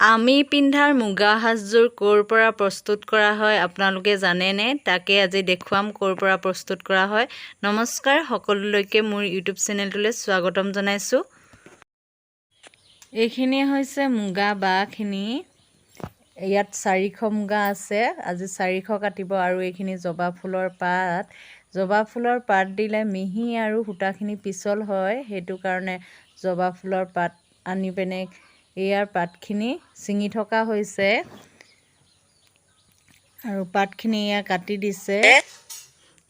আমি পিন্ধাৰ মুগা সাজযোৰ ক'ৰ পৰা প্ৰস্তুত কৰা হয় আপোনালোকে জানেনে? তাকে আজি দেখুৱাম ক'ৰ পৰা প্ৰস্তুত কৰা হয়। নমস্কাৰ সকলোলৈকে মোৰ ইউটিউব চেনেলটোলৈ স্বাগতম জনাইছোঁ। এইখিনি হৈছে মুগা বাঁহখিনি। ইয়াত চাৰিশ মুগা আছে। আজি চাৰিশ কাটিব আৰু এইখিনি জবা ফুলৰ পাত। জবা ফুলৰ পাত দিলে মিহি আৰু সূতাখিনি পিছল হয়। সেইটো কাৰণে জবা ফুলৰ পাত আনি পিনে ইয়াৰ পাতখিনি ছিঙি থকা হৈছে। আৰু পাতখিনি এয়া কাটি দিছে।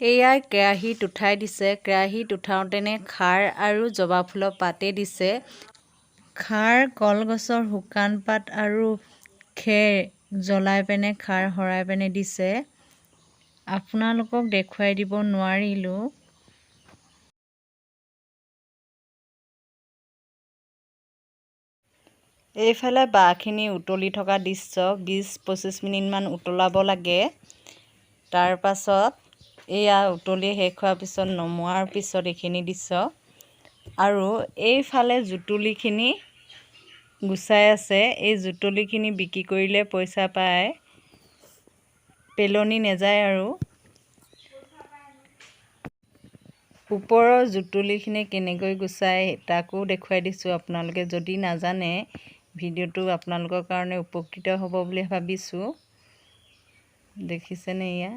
এয়াই কেৰাহীত উঠাই দিছে। কেৰাহীত উঠাওঁতেনে খাৰ আৰু জবা ফুলৰ পাতে দিছে। খাৰ কলগছৰ শুকান পাত আৰু খেৰ জ্বলাই পিনে খাৰ শৰাই পিনে দিছে। আপোনালোকক দেখুৱাই দিব নোৱাৰিলোঁ। এইফালে বাঁহখিনি উতলি থকা দৃশ্য বিছ পঁচিছ মিনিটমান উতলাব লাগে। তাৰ পাছত এয়া উতলি শেষ হোৱাৰ পিছত নমোৱাৰ পিছত এইখিনি দৃশ্য। আৰু এইফালে জুতুলিখিনি গুচাই আছে। এই জুতুলিখিনি বিক্ৰী কৰিলে পইচা পায়। পেলনি নাযায় আৰু। ওপৰৰ জুতুলিখিনি কেনেকৈ গুচাই তাকো দেখুৱাই দিছোঁ আপোনালোকে। যদি নাজানে ভিডিঅ'টো আপোনালোকৰ কাৰণে উপকৃত হ'ব বুলি ভাবিছোঁ। দেখিছেনে এয়া?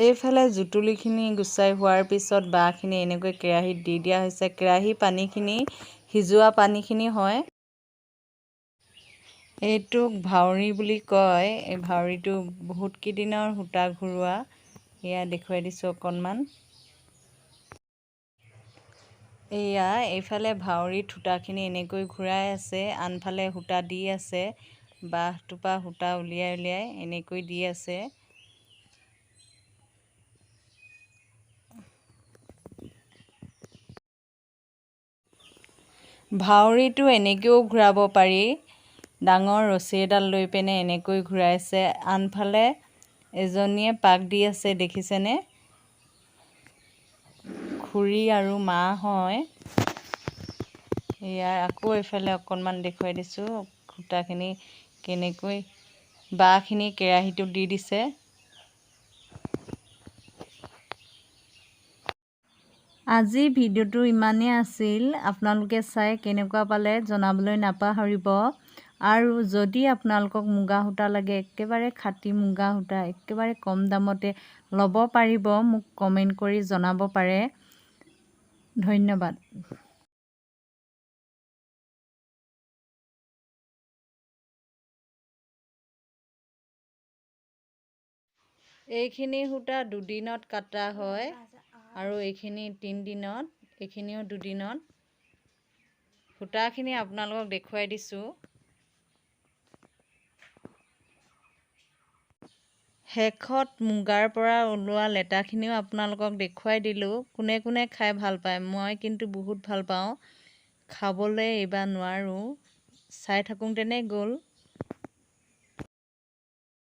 এইফালে জুতুলিখিনি গুচাই হোৱাৰ পিছত বাঁহখিনি এনেকৈ কেৰাহীত দি দিয়া হৈছে। কেৰাহী পানীখিনি সিজোৱা পানীখিনি হয়। এইটোক ভাউৰী বুলি কয়। এই ভাউৰীটো বহুত কেইদিনৰ সূতা ঘূৰোৱা। এয়া দেখুৱাই দিছোঁ অকণমান। এয়া এইফালে ভাউৰীত সূতাখিনি এনেকৈ ঘূৰাই আছে আনফালে সূতা দি আছে বাঁহটোৰ পৰা সূতা উলিয়াই উলিয়াই এনেকৈ দি আছে। ভাউৰীটো এনেকৈও ঘূৰাব পাৰি। ডাঙৰ ৰছী এডাল লৈ পিনে এনেকৈ ঘূৰাইছে। আনফালে এজনীয়ে পাক দি আছে দেখিছেনে? খুৰী আৰু মা হয়। ইয়াৰ আকৌ এইফালে অকণমান দেখুৱাই দিছোঁ সূতাখিনি কেনেকৈ বাঁহখিনি কেৰাহীটোত দি দিছে। আজি ভিডিঅ'টো ইমানেই আছিল। আপোনালোকে চাই কেনেকুৱা পালে জনাবলৈ নাপাহৰিব। আৰু যদি আপোনালোকক মুগা সূতা লাগে একেবাৰে খাটি মুগা সূতা একেবাৰে কম দামতে ল'ব পাৰিব মোক কমেণ্ট কৰি জনাব পাৰে। ধন্যবাদ। এইখিনি সূতা দুদিনত কটা হয় আৰু এইখিনি তিনিদিনত এইখিনিও দুদিনত। সূতাখিনি আপোনালোকক দেখুৱাই দিছোঁ। শেষত মুগাৰ পৰা ওলোৱা লেটাখিনিও আপোনালোকক দেখুৱাই দিলোঁ। কোনে কোনে খাই ভাল পায় মই কিন্তু বহুত ভাল পাওঁ। খাবলৈ এইবাৰ নোৱাৰোঁ। চাই থাকোঁতেনে গ'ল।